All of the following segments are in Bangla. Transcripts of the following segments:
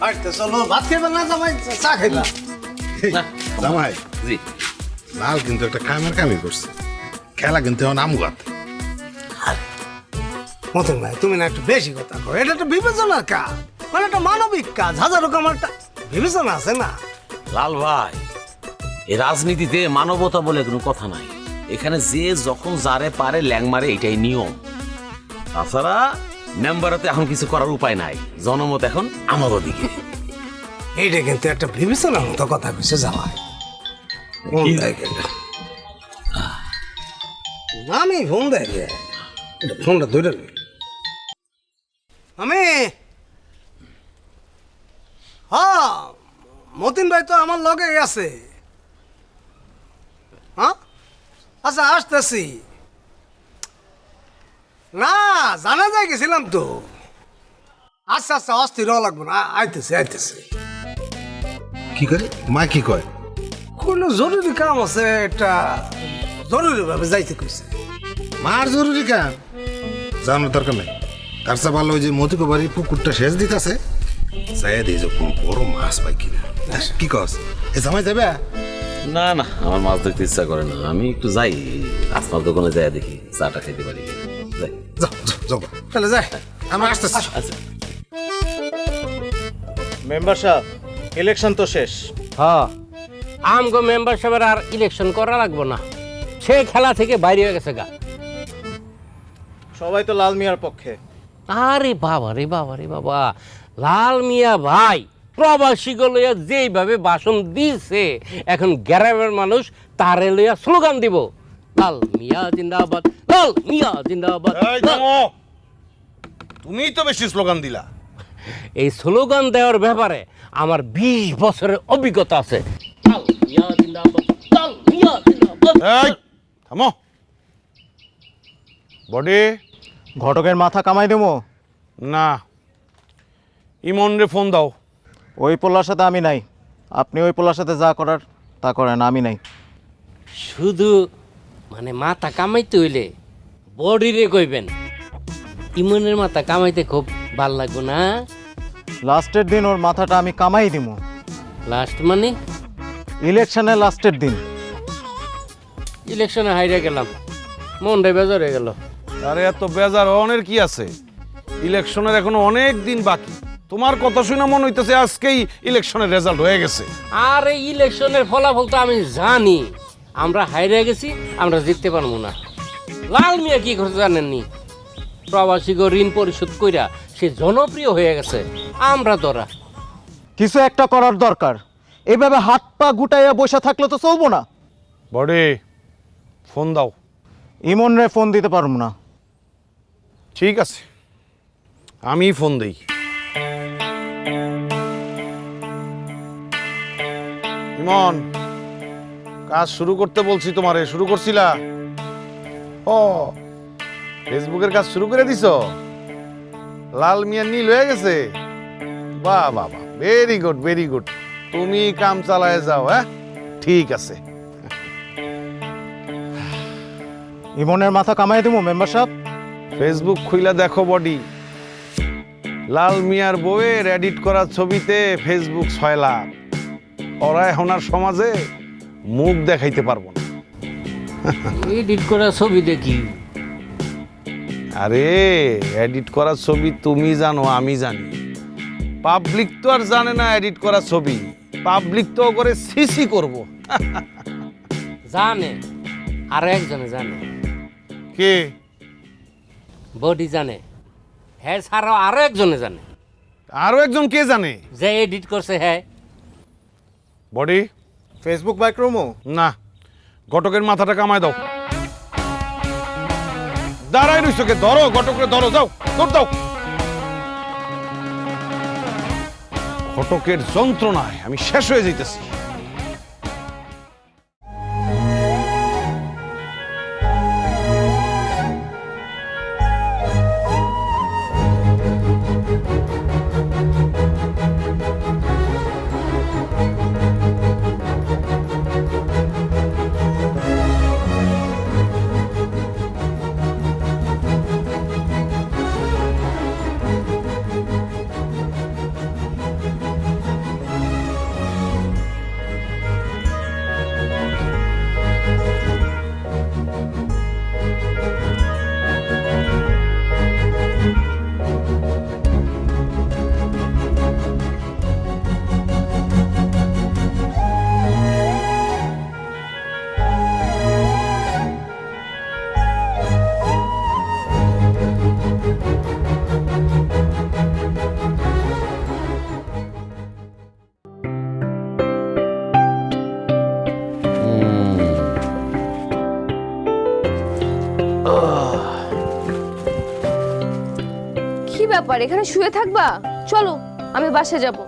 বাড়িতে চলো ভাত খাইবা না জামাই চা খাইবা জামাই জি। লাল কিন্তু একটা কামের কামই করছে। খেলা কিন্তু এখন আমু মতন ভাই তুমি না একটু বেশি কথা কো এটা একটা বিবেচনার কাজ। মানে একটা মানবিক কাজ। হাজার রকম একটা বিবেচনা আছে না? লাল ভাই এই রাজনীতিতে মানবতা বলে কোনো কথা নাই। এখানে যে যখন যারে পারে ল্যাং মারে এটাই নিয়ম। তাছাড়া মেম্বারতে এখন কিছু করার উপায় নাই। জনমত এখন আমাদের দিকে এইটা কিন্তু একটা বিবেচনার মতো কথা কইছে জামাই। ফোন দেয় আমি ফোন দেয় ফোনটা ধরে আমি হ্যাঁ মতিন ভাই তো আমার লগে আছে হ্যাঁ? আচ্ছা আসতেছি। না জানা যায় গেছিলাম তো। আচ্ছা আচ্ছা অস্থির হওয়া লাগবে না। আইতেছে আইতেছে। কি করে? মা কি কয়? কোনো জরুরি কাম আছে একটা জরুরি ভাবে যাইতে কইছে। মার জরুরি কাম? জানার দরকার নাই। তার চেয়ে ভালো ওই যে মতিকো বাড়ি পুকুরটা শেষ দিতেছে। যাই দিয়ে যে কোনো বড় মাছ পাই কিনা। কি কস? এ জামাই যাবে না না আমার মাছ দেখতে ইচ্ছা করে না। আমি একটু যাই আসমার দোকানে যাই দেখি চাটা খেতে পারি যাও। তাহলে যাই আমরা আসতেছি। আচ্ছা মেম্বার সাহেব ইলেকশন তো শেষ। হ্যাঁ। আমগো আর ইলেকশন করা লাগবো না। সে খেলা থেকে বাইরে হয়ে গেছে গা। সবাই তো লাল মিয়ার পক্ষে। আরে বাবা রে বাবা রে বাবা। লাল মিয়া ভাই প্রবাসী লইয়া যেইভাবে ভাষণ দিছে এখন গ্রামের মানুষ তারে লইয়া স্লোগান দিব। লাল মিয়া জিন্দাবাদ লাল মিয়া জিন্দাবাদ তুমি তো বেশি স্লোগান দিলা। এই স্লোগান দেওয়ার ব্যাপারে আমার বিশ বছরের অভিজ্ঞতা আছে। এই থামো। বডি। ঘটকের মাথা কামাই দেবো? না। ইমন রে ফোন দাও। ওই পোলার সাথে আমি নাই। আপনি ওই পোলার সাথে যা করার তা করেন আমি নাই। শুধু মানে মাথা কামাইতে হইলে বডিরে কইবেন। ইমনের মাথা কামাইতে খুব ভালো লাগবো না? লাস্টের দিন ওর মাথাটা আমি কামাই দিব লাস্ট মানে? ইলেকশনের লাস্টের দিন। ইলেকশনে হাইরে গেলাম। মনটা বেজার হয়ে গেল। আরে এত বেজার অনের কি আছে? ইলেকশনের এখনও অনেক দিন বাকি। তোমার কথা শুনে মনে হইতেছে আজকেই ইলেকশনের রেজাল্ট হয়ে গেছে। আর এই ইলেকশনের ফলাফল তো আমি জানি। আমরা হাইরে গেছি আমরা জিততে পারব না। লাল মিয়া কি করতে জানেননি? প্রবাসীকে ঋণ পরিশোধ কইরা সে জনপ্রিয় হয়ে গেছে। আমরা তোরা কিছু একটা করার দরকার। এভাবে হাত পা গুটাইয়া বসে থাকলে তো চলবো না। বডি ফোন দাও। ইমন রে ফোন দিতে পারব না। ঠিক আছে। আমি ফোন দেই। ইমন কাজ শুরু করতে বলছি তোমারে শুরু করছিলা? ও ফেসবুকের কাজ শুরু করে দিছ? লাল মিয়া নীল হয়ে গেছে? বাহ বাহ বাহ। ভেরি গুড ভেরি গুড তুমি কাম চালায় যাও হ্যাঁ? ঠিক আছে। ইমনের মাথা কামাই দেবো মেম্বার সাহেব। ফেসবুক খুইলা দেখো বডি। লাল মিয়ার বউয়ের এডিট করা ছবিতে ফেসবুক ছয় লাখ। ওরা এখন আর সমাজে মুখ দেখাইতে পারব না। এডিট করা ছবি দেখি। আরে এডিট করা ছবি তুমি জানো আমি জানি। পাবলিক তো আর জানে না এডিট করা ছবি। পাবলিক তো করে সিসি করব। জানে আর একজনে জানে। কে? বডি জানে হ্যাঁ ছাড়াও আরও একজনে জানে। আরও একজন কে জানে? যে এডিট করছে হ্যাঁ বডি? ফেসবুক বাইক্রোমো না। ঘটকের মাথাটা কামায় দাও। দাঁড়াই রইছো কে? ধরো ঘটকরে ধরো, যাও তোর দাও। ঘটকের যন্ত্রণায় আমি শেষ হয়ে যাইতেছি। ব্যাপার এখানে শুয়ে থাকবা? চলো আমি বাসে যাব।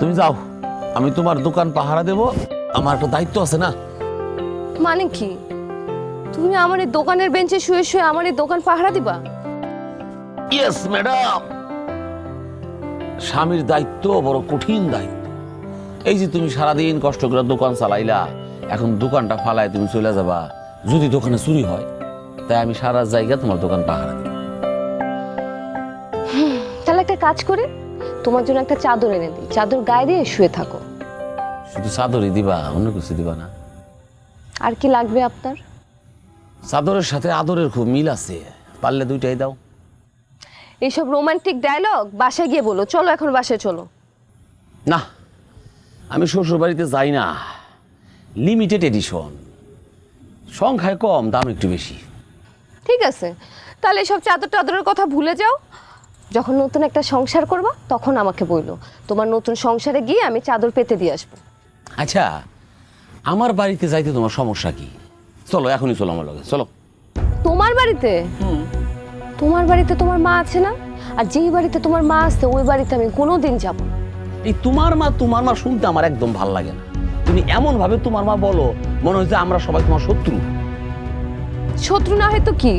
তুমি যাও। আমি তোমার দোকান পাহারা দেব। আমার একটা দায়িত্ব আছে না? মানে কি? তুমি আমার এই দোকানের বেঞ্চে শুয়ে শুয়ে আমার এই দোকান পাহারা দিবা? ইয়েস ম্যাডাম স্বামীর দায়িত্ব বড় কঠিন দায়িত্ব। এই যে তুমি সারাদিন কষ্ট করে দোকান চালাইলা এখন দোকানটা ফালায় তুমি চলে যাবা। যদি দোকানে চুরি হয় তাই আমি সারা জায়গা তোমার দোকান পাহারা দিই কাজ করে তোমার জন্য একটা চাদর এনে দিই। চাদর গায়ে দিয়ে শুয়ে থাকো। শুধু চাদরই দিবা অন্য কিছু দিবা না। আর কি লাগবে আপনার? চাদরের সাথে আদরের খুব মিল আছে। পারলে দুইটাই দাও। এইসব রোমান্টিক ডায়লগ বাসায় গিয়ে বলো। চলো এখন বাসায় চলো। না আমি শ্বশুর বাড়িতে যাই না। লিমিটেড এডিশন সংখ্যায় কম দাম একটু বেশি। ঠিক আছে। তাহলে এসব চাদর টাদরের কথা ভুলে যাও। যখন নতুন একটা সংসার করবা তখন আমাকে বইলো তোমার নতুন সংসারে গিয়ে আমি চাদর পেতে দিয়ে আসব। আচ্ছা আমার বাড়িতে যাইতে তোমার সমস্যা কি? চলো এখনই চলো আমার লগে চলো। তোমার বাড়িতে? তোমার বাড়িতে তোমার মা আছে না? আর যেই বাড়িতে তোমার মা আছে ওই বাড়িতে আমি কোনোদিন যাব না। এই তোমার মা তোমার মা শুনতে আমার একদম ভালো লাগে না। তুমি এমন ভাবে তোমার মা বলো মনে হচ্ছে আমরা সবাই তোমার শত্রু। শত্রু না হয়তো কি?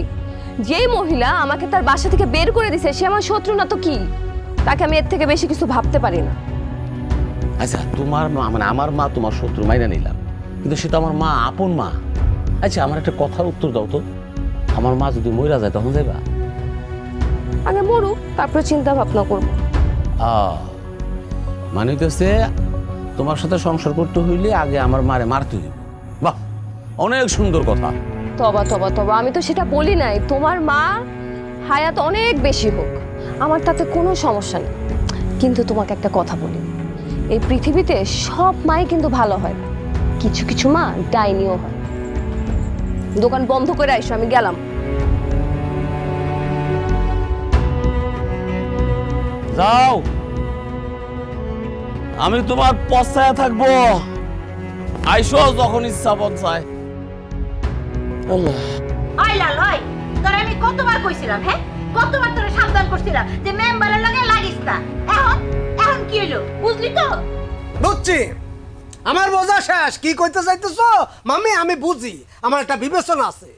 যেই মহিলা আমাকে তার বাসা থেকে বের করে দিছে সে আমার শত্রু না তো কি? তাকে আমি এর থেকে বেশি কিছু ভাবতে পারি না। আচ্ছা তোমার মা মানে আমার মা তোমার শত্রু মাইনা নিলাম। কিন্তু সে তো আমার মা আপন মা। আচ্ছা আমার একটা কথার উত্তর দাও তো। আমার মা যদি মইরা যায় তখন যাইবা? আগে মরুক তারপরে চিন্তা ভাবনা করব মানে হইতেছে তোমার সাথে সংসার করতে হইলে আগে আমার মারে মারতে হইব। বাহ অনেক সুন্দর কথা। তবা তবা তবা। আমি তো সেটা বলি নাই। তোমার মা হায়াত অনেক বেশি হোক। আমার তাতে কোনো সমস্যা নেই। কিন্তু তোমাকে একটা কথা বলি। এই পৃথিবীতে সব মাই কিন্তু ভালো হয়। কিছু কিছু মা ডাইনিও হয়। দোকান বন্ধ করে আইসো, আমি গেলাম। যাও। আমি তোমার পশ্চায় থাকব। আইসো যখন ইচ্ছা পঞ্চায় আল্লাহ। আই লাল ওই তোর আমি কতবার কইছিলাম হ্যাঁ? কতবার তোরে সাবধান করছিলাম যে মেম্বারের লগে লাগিস না। এখন এখন কি হইল? বুঝলি তো? বুঝছি। আমার বোঝা শেষ। কি কইতে চাইতেছ? মামি আমি বুঝি। আমার একটা বিবেচনা আছে।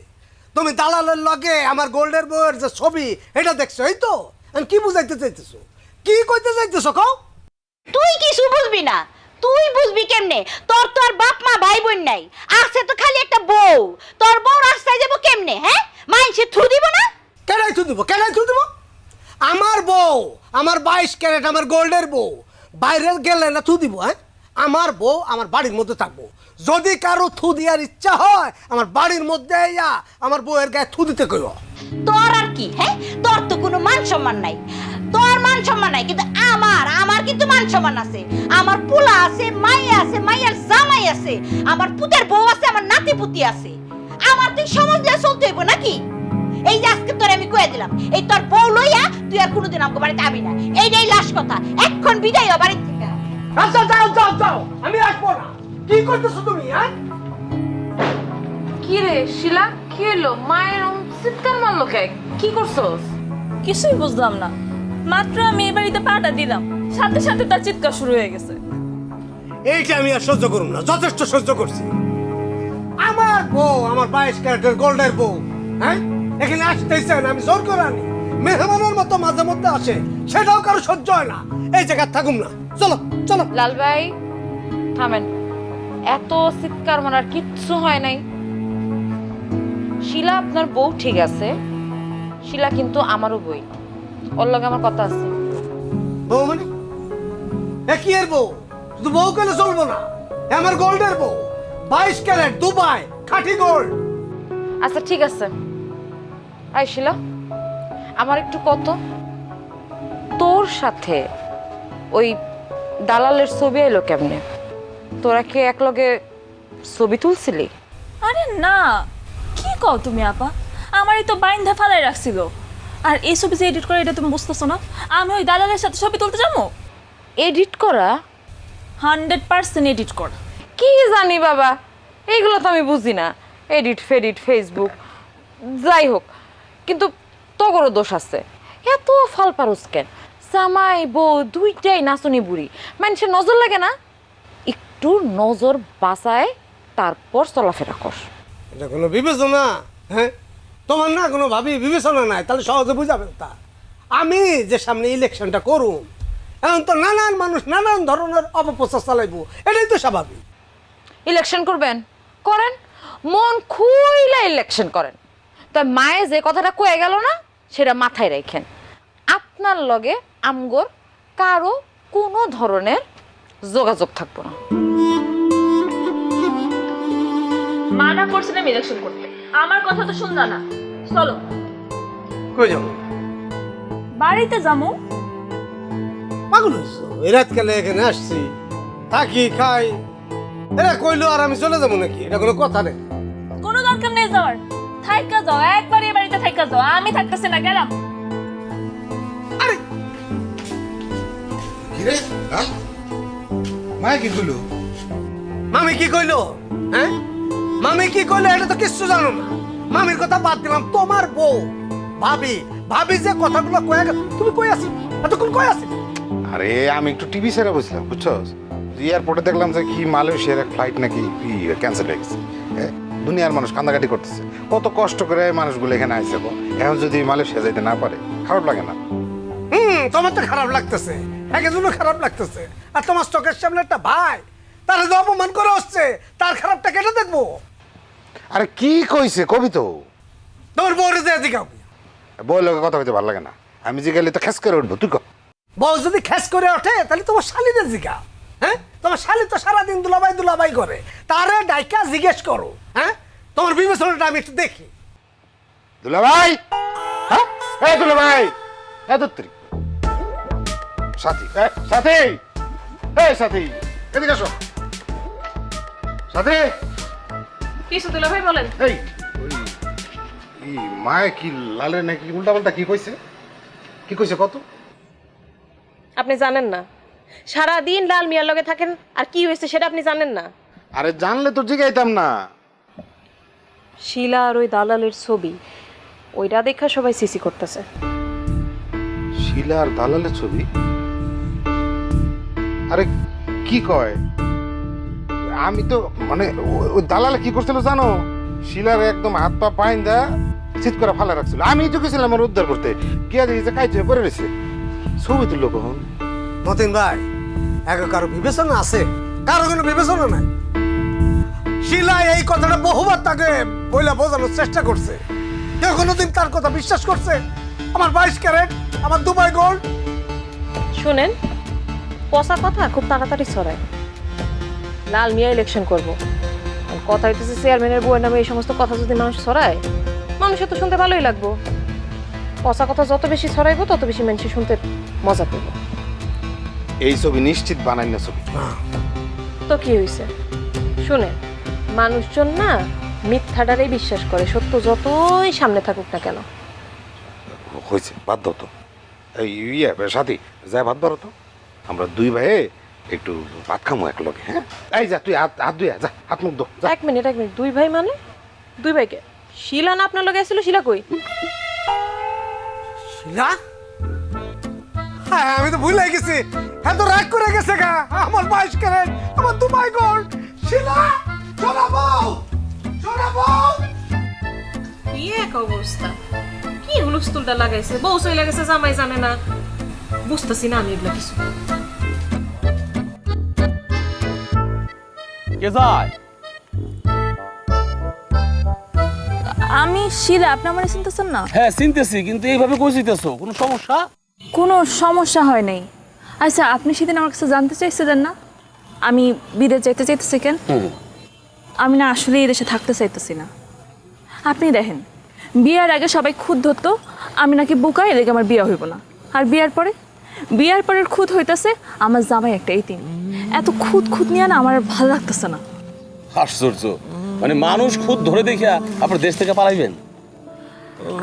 তুমি দালালের লগে আমার গোল্ডের বউয়ের যে ছবি এটা দেখছ এই তো? আমি কি বুঝাইতে চাইতেছো? কি কইতে চাইতেছো কও? তুই কিছু বুঝবি না। তুই বুঝবি কেমনে? তোর তোর বাপ মা ভাই বোন নাই। আছে তো খালি একটা বউ। তোর বউ রাস্তায় যাব কেমনে হ্যাঁ? মাইনসে থু দিব না? কেনাই থু দিব কেনাই থু দিব? আমার বউ আমার বাইশ ক্যারেট আমার গোল্ডের বউ। বাইরে গেলে না থু দিব হ্যাঁ? আমার বউ আমার বাড়ির মধ্যে থাকব। যদি কারও থু দেওয়ার ইচ্ছা হয় আমার বাড়ির মধ্যে আমার বউয়ের গায়ে থু দিতে কইও। তোর আর কি হ্যাঁ? তোর তো কোনো মান সম্মান নাই। তোর মান সম্মান নাই কিন্তু আমার আমার কিন্তু মান সম্মান আছে। আমার পোলা আছে মাই আছে মাইয়ার জামাই আছে আমার পুতের বউ আছে আমার নাতি পুতি আছে। আমার তুই সমাজ দিয়ে চলতে হইব নাকি? এই যে আজকে তোর আমি কয়ে দিলাম এই তোর বউ লইয়া তুই আর কোনোদিন আমাকে বাড়িতে আবি না। এইটাই লাশ কথা এখন বিদায় হ বাড়ি থেকে। আচ্ছা যাও যাও যাও আমি আসব না। কি করতেছো তুমি হ্যাঁ? কি রে শিলা কি হলো মায়ের চিৎকার মারলো কে? কি করছস? কিছুই বুঝলাম না। মাত্র আমি এই বাড়িতে পাটা দিলাম। সাথে সাথে তার চিৎকার শুরু হয়ে গেছে। এইটা আমি আর সহ্য করুম না যথেষ্ট সহ্য করছি। আমার বউ আমার বাইশ ক্যারেটের গোল্ডের বউ হ্যাঁ? এখানে আসতেই চায় না আমি জোর করে আনি। মেহমানের মতো মাঝে মধ্যে আসে সেটাও কারও সহ্য হয় না। এই জায়গায় থাকুম না। চলো চলো। লাল ভাই থামেন। এত চিৎকার মারার কিচ্ছু হয় নাই। শিলা আপনার বউ ঠিক আছে। শিলা কিন্তু আমারও বই। ওর লগে আমার কথা আছে। বউ মানে? এ কি এর বউ? শুধু বউ কেন চলবো না? এ আমার গোল্ডের বউ। বাইশ ক্যারেট দুবাই খাঁটি গোল্ড। আচ্ছা ঠিক আছে। আই আমার একটু কত? তোর সাথে ওই দালালের ছবি এলো কেমনে? তোরা কি একলগে ছবি তুলছিলি? আরে না কি কও তুমি আপা? আমারই তো বাইন্ধা ফালাই রাখছিল। আর এই ছবি যে এডিট করে এটা তুমি বুঝতেছো না। আমি ওই দালালের সাথে ছবি তুলতে যাব? এডিট করা? হান্ড্রেড পার্সেন্ট এডিট করা। কি জানি বাবা এইগুলো তো আমি বুঝি না। এডিট ফেডিট ফেসবুক যাই হোক কিন্তু তোরও দোষ আছে। এত ফল পারুস কেন? জামাই বউ দুইটাই নাচনি বুড়ি। মানুষের নজর লাগে না? একটু নজর বাঁচায় তারপর চলাফেরা কর। এটা কোনো বিবেচনা হ্যাঁ? তোমার না কোনো ভাবি বিবেচনা নাই তাহলে সহজে বুঝাবেন তা। আমি যে সামনে ইলেকশনটা করুন এখন তো নানান মানুষ নানান ধরনের অপপ্রচার চালাইবো এটাই তো স্বাভাবিক। ইলেকশন করবেন? করেন? মন খুইলা ইলেকশন করেন। তো মায়ে যে কথাটা কয়ে গেল না সেটা মাথায় রাখেন আপনার লগে আমগর কারও কোনো ধরনের যোগাযোগ থাকব না। মানা করছিলাম ইলেকশন করতে। আমার কথা তো শুনলা না। চলো। কই যাব? বাড়িতে যাব পাগল হইছো? এই রাতকালে এখানে আসছি। থাকি খাই। এরা কইলো আর আমি চলে যাব নাকি? এটা কোনো কথা নেই। কোনো দরকার নেই যাওয়ার। থাইকা যাও একবারই এ বাড়িতে থাইকা যাও। আমি থাকতেছি না গেলাম। আরে! কিরে হ্যাঁ? মায় কি কইলো? মামি কি কইলো? হ্যাঁ? মামি কি কইলো এটা তো কিচ্ছু জানো না। মামির কথা বাদ দিলাম তোমার বউ। ভাবি ভাবি যে কথাগুলো কয়ে গেছে তুমি কই আছি এতক্ষণ কই আছি আরে আমি একটু টিভি সেরে বসলাম বুঝছ? এয়ারপোর্টে দেখলাম যে কি মালয়েশিয়ার এক ফ্লাইট নাকি ক্যান্সেল হয়ে গেছে। দুনিয়ার মানুষ কান্দাকাটি করতেছে। কত কষ্ট করে এই মানুষগুলো এখানে আইসে গো। এখন যদি মালয়েশিয়া যাইতে না পারে খারাপ লাগে না। হুম তোমার তো খারাপ লাগতেছে। একজনও খারাপ লাগতেছে। আর তোমার চোখের সামনে একটা ভাই তারা যে অপমান করে আসছে তার খারাপটা কেটে দেখব? আরে কি কইছে? কবি তো। তোমার বউরে যে এদিকে হবে। বই লোকে কথা কইতে ভালো লাগে না। আমি যে গেলে তো খেস করে উঠবো তুই কর বউ যদি খেস করে ওঠে তাহলে তোমার শালিদের জিগা হ্যাঁ? তোমার শালি তো সারাদিন দুলাবাই দুলাবাই করে। তারে ডাইকা জিজ্ঞেস করো হ্যাঁ? তোমার বিবেচনাটা আমি একটু দেখি। দুলা ভাই হ্যাঁ? এ দুলা ভাই এ দত্তরি সাথী এ, সাথী! এ সাথী এদিকে আসো। সাথী! কিছু তুলে ভাই বলেন? এই ওই ই মায়ে কি লালে নাকি উল্টা পাল্টা কি কইছে? কি কইছে কত? আপনি জানেন না। সারা দিন লাল মিয়ার লগে থাকেন আর কি হয়েছে সেটা আপনি জানেন না। আরে জানলে তো জিগাইতাম না। শিলা আর ওই দালালের ছবি ওইটা দেখা সবাই সিসি করতেছে। শিলা আর দালালের ছবি? আরে কি কয়? আমি তো মানে ও- ওই দালালে কি করছিল জানো? শিলার একদম হাত পা পাইন দা চিত করে ফালা রাখছিল। আমি তো গেছিলাম আমার উদ্ধার করতে। গিয়া দেখি যে কাইতে পড়ে রয়েছে? ছবি তুললো কখন? মতিন ভাই এক কারও বিবেচনা আছে? কারও কোনো বিবেচনা নাই? শিলা এই কথাটা বহুবার তাকে বইলা বোঝানোর চেষ্টা করছে। কেউ কোনোদিন তার কথা বিশ্বাস করছে? আমার বাইশ ক্যারেট আমার দুবাই গোল্ড। শুনেন পচা কথা খুব তাড়াতাড়ি ছড়ায়। লাল মিয়া ইলেকশন করব। কথা হইতেছে চেয়ারম্যানের বউয়ের নামে এই সমস্ত কথা যদি মানুষ ছড়ায় মানুষের তো শুনতে ভালোই লাগবো। পচা কথা যত বেশি ছড়াইবো তত বেশি মানুষ শুনতে মজা পাবো এই ছবি নিশ্চিত বানাই না ছবি। তো কি হয়েছে শুনে মানুষজন না মিথ্যাটারেই বিশ্বাস করে সত্য যতই সামনে থাকুক না কেন। হয়েছে বাদ দাও তো। এই ইয়ে সাথী যাই ভাত ধরো তো। আমরা দুই ভাইয়ে একটু ভাত খামো এক লগে হ্যাঁ? এই যা তুই হাত হাত ধুই যা হাত মুখ দো যা। এক মিনিট এক মিনিট। দুই ভাই মানে? দুই ভাইকে? শিলা না আপনার লগে আসছিল? শিলা কই? শিলা? হ্যাঁ আমি তো ভুলে গেছি। হ্যাঁ তো রাগ করে গেছে গা। আমার বাইশ ক্যারেট আমার দুবাই গোল্ড শিলা শোনাবো শোনাবো কি এক অবস্থা? কি হুলুস্তুলটা লাগাইছে? বউ সই লাগাইছে জামাই জানে না। বুঝতেছি না আমি এগুলা কিছু। কে যায়? আমি শিলা আপনি আমার চিনতেছেন না? হ্যাঁ চিনতেছি কিন্তু এইভাবে কোনো সমস্যা? কোনো সমস্যা হয় নাই। আচ্ছা আপনি সেদিন আমার কাছে জানতে চাইছিলেন না? আমি বিদেশ যেতে চাইতেছি কেন? আমি না আসলে এই দেশে থাকতে চাইতেছি না। আপনি দেখেন বিয়ের আগে সবাই খুদ ধরতো আমি নাকি বোকাই এদিকে আমার বিয়ে হইব না। আর বিয়ার পরে? বিয়ার পরের খুদ হইতাছে আমার জামাই একটা এইতিম এত খুদ খুদ নিয়ে না আমার ভালো লাগতেছে না। আশ্চর্য। মানে মানুষ খুদ ধরে দেখিয়া আপনার দেশ থেকে পালাইবেন?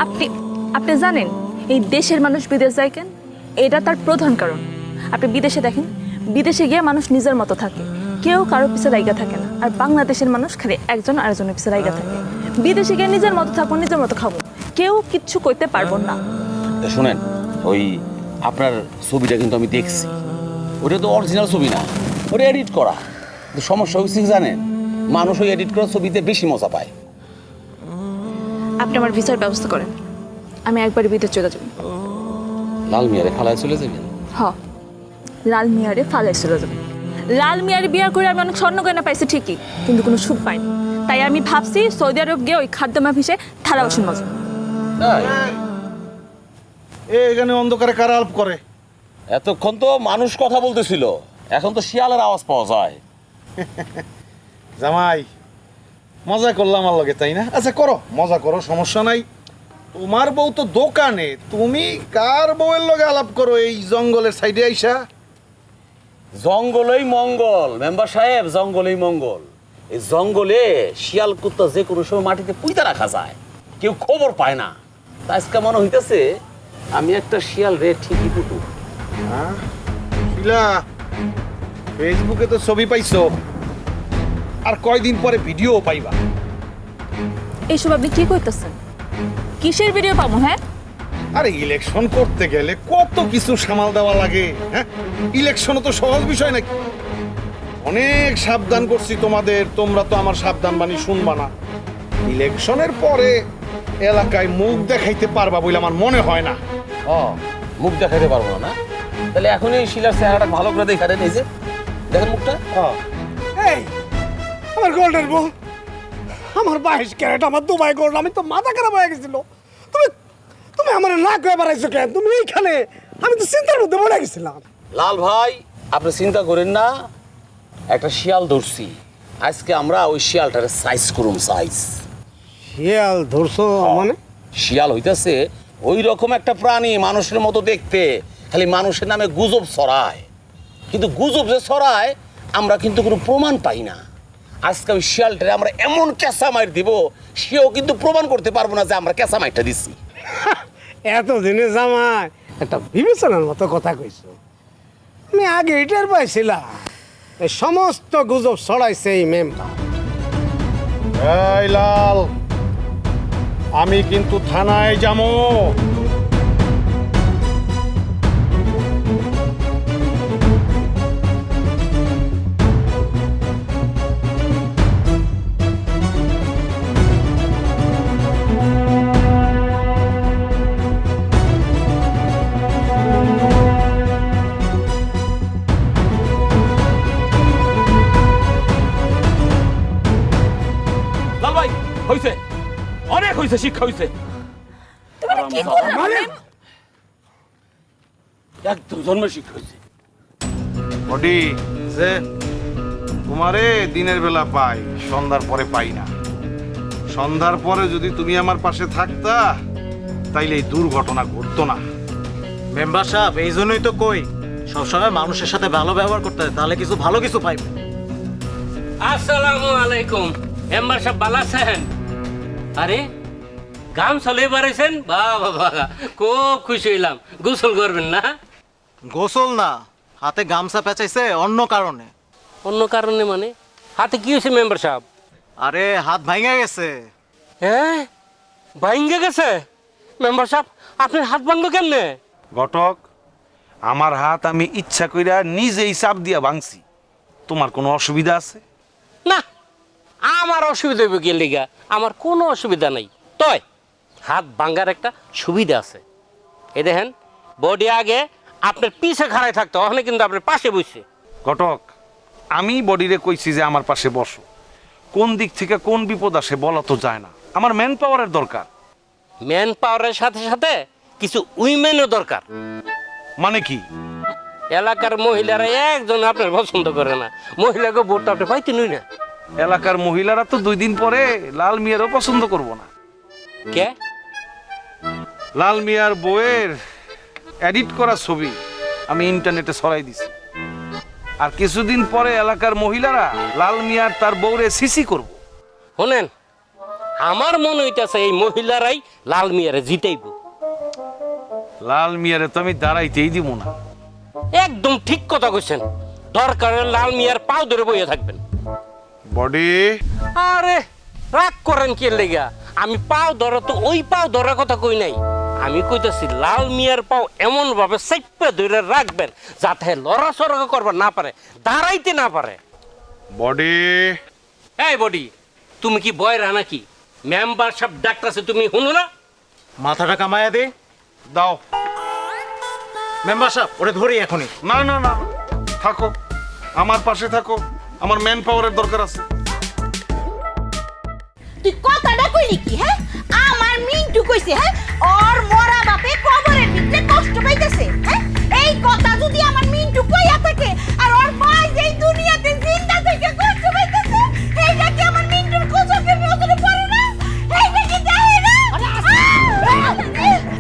আপনি আপনি জানেন এই দেশের মানুষ বিদেশ যায় কেন? এটা তার প্রধান কারণ। আপনি বিদেশে দেখেন বিদেশে গিয়ে মানুষ নিজের মতো থাকে। কেউ কারও পিছে লাইগা থাকে না। আর বাংলাদেশের মানুষ খালি একজন আরেকজনের পিছে লাইগা থাকে। বিদেশে গিয়ে নিজের মতো থাকব নিজের মতো খাব। কেউ কিচ্ছু করতে পারব না। শুনেন ওই আপনার ছবিটা কিন্তু আমি দেখছি। ওটা তো অরিজিনাল ছবি না। ওটা এডিট করা। সমস্যা হয়েছে জানেন? মানুষ ওই এডিট করা ছবিতে বেশি মজা পায়। আপনি আমার ভিসার ব্যবস্থা করেন। আমি একবারে বিদেশ চলে যাব। লাল মিয়ারে ফালায় চলে যাবেন? হ। লাল মিয়ারে ফালাই চলে যাব। লাল মিয়ারে বিয়ে করে আমি অনেক স্বর্ণ গয়না পাইছি ঠিকই কিন্তু কোনো সুখ পাইনি। তাই আমি ভাবছি সৌদি আরব গিয়ে ওই খাদ্য মাফিসে থালা বাসন মজা? এ এখানে অন্ধকারে কারা আল্প করে? এতক্ষণ তো মানুষ কথা বলতেছিল। এখন তো শিয়ালের আওয়াজ পাওয়া যায়। জামাই মজা করলাম আমার লগে তাই না? আচ্ছা করো। মজা করো সমস্যা নাই। তোমার বউ তো দোকানে তুমি কার বউয়ের লগে আলাপ করো এই জঙ্গলের সাইডে আইসা? জঙ্গলেই মঙ্গল। মেম্বার সাহেব জঙ্গলেই মঙ্গল। এই জঙ্গলে শিয়াল কুত্তা যে কোনো সময় মাটিতে পুইতা রাখা যায়। কেউ খবর পায় না। তা আজকে মনে হইতেছে আমি একটা শিয়াল রে ঠিকই পুটু হ্যাঁ? শিলা ফেসবুকে তো ছবি পাইছো। আর কয়দিন পরে ভিডিও পাইবা। এইসব আপনি কি করতেছেন কিসের ভিডিও পাবো হ্যাঁ? আরে ইলেকশন করতে গেলে কত কিছু সামাল দেওয়া লাগে হ্যাঁ? ইলেকশনও তো সহজ বিষয় নাকি? অনেক সাবধান করছি তোমাদের তোমরা তো আমার সাবধান বাণী শুনবা না। ইলেকশনের পরে এলাকায় মুখ দেখাইতে পারবা বলে আমার মনে হয় না। ও মুখ দেখাইতে পারব না না? তাহলে এখনই এই শিলার চেহারাটা ভালো করে দেখা দেন এই যে। দেখেন মুখটা? এই আমার গোল্ডের বউ আমার বাইশ ক্যারেট আমার দুবাই গোল্ড আমি তো মাথা খারাপ হয়ে গেছিল। তুমি তুমি আমার না কয়ে বেড়াইছো কেন? তুমি এইখানে আমি তো চিন্তার মধ্যে পড়ে গেছিলাম। লাল ভাই আপনি চিন্তা করেন না একটা শিয়াল ধরছি। আজকে আমরা ওই শিয়ালটারে সাইজ করুম সাইজ শিয়াল ধরছো মানে? শিয়াল হইতেছে ওই রকম একটা প্রাণী মানুষের মতো দেখতে খালি মানুষের নামে গুজব ছড়ায়। কিন্তু গুজব যে ছড়ায় আমরা কিন্তু কোনো প্রমাণ পাই না। আজকে ওই শিয়ালটারে আমরা এমন ক্যাঁচা মাইর দিব সেও কিন্তু প্রমাণ করতে পারব না যে আমরা ক্যাঁচা মাইরটা দিচ্ছি এত দিনে জামাই একটা বিবেচনার মতো কথা কইছো। আমি আগে এটার পাইছিলাম সমস্ত গুজব ছড়াইছে এই মেম্বার। এই লাল আমি কিন্তু থানায় যাব। হইছে শিক্ষা হইছে। একদম জন্ম শিক্ষা হইছে। বডি যে তোমারে দিনের বেলা পাই সন্ধ্যার পরে পাই না। সন্ধ্যার পরে যদি তুমি আমার পাশে থাকতা তাইলে এই দুর্ঘটনা ঘটতো না। মেম্বার সাহেব এই জন্যই তো কই সবসময় মানুষের সাথে ভালো ব্যবহার করতে হয় তাহলে কিছু ভালো কিছু পাইবে আসসালামু আলাইকুম মেম্বার সাহেব ভালো আছেন আরে গাম চলে বাড়াইছেন বা বাবা খুব খুশি হইলাম। গোসল করবেন না? গোসল না হাতে গামছা পেঁচাইছে অন্য কারণে। অন্য কারণে মানে? হাতে কি হয়েছে মেম্বার সাহেব? আরে হাত ভাঙে গেছে। হ্যাঁ ভাঙ্গে গেছে? মেম্বার সাহেব আপনার হাত ভাঙলো কেমনে? ঘটক আমার হাত আমি ইচ্ছা কইরা নিজেই চাপ দিয়া ভাঙছি। তোমার কোনো অসুবিধা আছে? না আমার অসুবিধা হবে গেলে লিগা? আমার কোনো অসুবিধা নাই। তয়। হাত ভাঙ্গার একটা সুবিধা আছে। এই দেখেন বডি আগে আপনার পিছে খাড়ায় থাকতো ওখানে কিন্তু আপনার পাশে বসছে ঘটক আমি বডিরে কইছি যে আমার পাশে বসো। কোন দিক থেকে কোন বিপদ আসে বলা তো যায় না। আমার ম্যান পাওয়ারের দরকার। ম্যান পাওয়ারের সাথে সাথে কিছু উইমেনও দরকার। মানে কি? এলাকার মহিলারা একজন আপনার পছন্দ করে না। মহিলাকে ভোট আপনি পাইতে নই না। এলাকার মহিলারা তো দুই দিন পরে লাল মিয়ারও পছন্দ করব না। কে? লাল মিয়ার বইয়ের এডিট করা ছবি আমি ইন্টারনেটে ছড়াই দিছি। আর কিছুদিন পরে এলাকার মহিলারা লাল মিয়ার তার বউরে সিসি করব। শোনেন আমার মনে হইতেছে এই মহিলারাই লাল মিয়ারে জিতাইব। লাল মিয়ারে তো আমি দাঁড়াইতেই দিব না। একদম ঠিক কথা কইছেন। দরকারে লাল মিয়ার পাও ধরে বইয়া থাকবেন। বডি। আরে রাগ করেন কে লেগা? আমি পাও ধরা তো ওই পাও ধরার কথা কই নাই। আমি কইতাছি লাল মিয়ার পাও এমন ভাবে চাইপা ধরে রাখবেন যাতে লড়াচড়া করবার না পারে দাঁড়াইতে না পারে। বডি। এই বডি তুমি কি বয়রা নাকি? মেম্বার সব ডাক্তার তুমি শুনো না? মাথাটা কামায়া দে। দাও। মেম্বার সাহেব ওরে ধরি এখনই। না না না থাকো। আমার পাশে থাকো। আমার ম্যান পাওয়ারের দরকার আছে। তুই কথাটা কইলি কি হ্যাঁ? কইছে হ্যাঁ? ওর মরা বাপে কবরের ভিতরে কষ্ট পাইতেছে হ্যাঁ? এই কথা যদি আমার মিন্টু কইয়া থাকে আর ওর ভাই যেই দুনিয়াতে জিন্দা থেকে কষ্ট পাইতেছে এইটা কি আমার মিন্টুর কোচকের নজরে পড়ে না? এইটা কি দেয় না?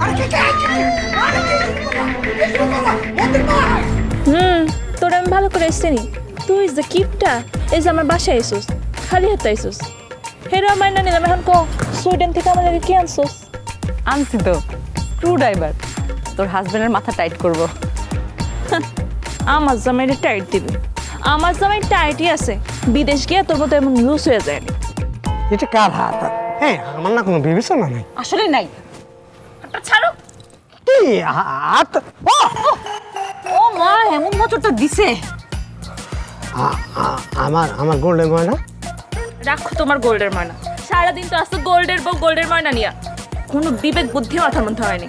আরে কে কে আরে কে হুম তোর আমি ভালো করে চিনি। তুই ইজ যে কিপটা এই যে আমার বাসায় এসোস খালি হাতে আইসোস। হেরো মাইনা নিলাম এখন ক? সুইডেন থেকে আমার লাগে কি আনছোস? আনছি তো স্ক্রু ড্রাইভার তোর হাজবেন্ডের মাথা টাইট করব। আমার জামাইরে টাইট দিবি। আমার জামাই টাইটই আছে। বিদেশ গিয়ে তোর মতো এমন লুজ হয়ে যায়নি এটা কার হাত? হ্যাঁ আমার না কোনো বিবেচনা নাই। আসলে নাই। ছাড়ো। কি হাত ও! ও মা এমন মোচরটা দিছে। আমার আমার গোল্ডেন ময়না? রাখো তোমার গোল্ডের ময়না। সারাদিন তো আসতো গোল্ডের বউ গোল্ডের ময়না নিয়া। কোনো বিবেক বুদ্ধি মাথার মধ্যে হয়নি।